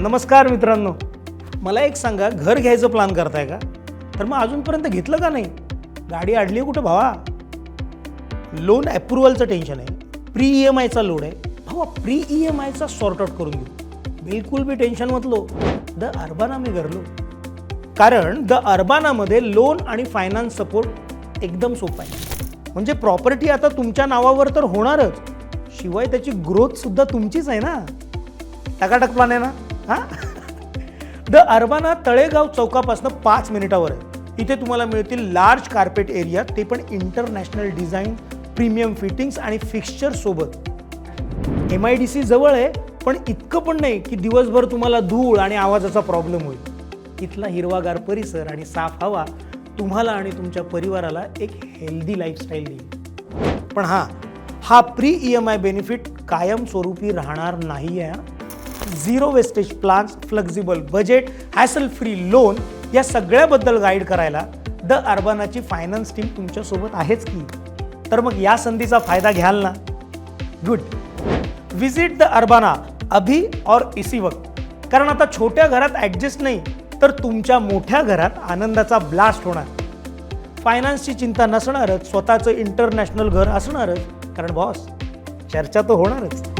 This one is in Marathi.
नमस्कार मित्रांनो. मला एक सांगा घर घ्यायचं प्लॅन करताय का? तर मग अजूनपर्यंत घेतलं का नाही? गाडी अडली आहे कुठं भावा? लोन अप्रुव्हलचं टेन्शन आहे. प्री ई एम आयचा लोड आहे. भावा प्री ई एम आयचा सॉर्ट आउट करून घेऊ. बिलकुल बी टेन्शन मतलो द अर्बाना मी घरलो. कारण द अर्बानामध्ये लोन आणि फायनान्स सपोर्ट एकदम सोपा आहे. म्हणजे प्रॉपर्टी आता तुमच्या नावावर तर होणारच. शिवाय त्याची ग्रोथसुद्धा तुमचीच आहे ना? टकाटक प्लॅन आहे ना हां? द अर्बाना तळेगाव चौकापासून पाच मिनिटावर आहे. इथे तुम्हाला मिळतील लार्ज कार्पेट एरिया ते पण इंटरनॅशनल डिझाईन प्रीमियम फिटिंग्स आणि फिक्स्चर सोबत. एम आय डी सी जवळ आहे पण इतकं पण नाही की दिवसभर तुम्हाला धूळ आणि आवाजाचा प्रॉब्लेम होईल. इथला हिरवागार परिसर आणि साफ हवा तुम्हाला आणि तुमच्या परिवाराला एक हेल्दी लाईफस्टाईल देईल. पण हां हा pre E M I benefit कायमस्वरूपी राहणार नाही आहे zero wastage plans flexible budget hassle free loan या सगळ्याबद्दल गाईड करायला द अर्बानाची फायनान्स टीम तुमच्यासोबत आहेच की. तर मग या संधीचा फायदा घ्याल ना. गुड विजिट द अर्बाना अभी और इसी वक्त. कारण आता छोट्या घरात ॲडजस्ट नाही तर तुमच्या मोठ्या घरात आनंदाचा ब्लास्ट होणार. फायनान्सची चिंता नसणारच स्वतःचं इंटरनॅशनल घर असणारच. कारण बॉस चर्चा तर होणारच.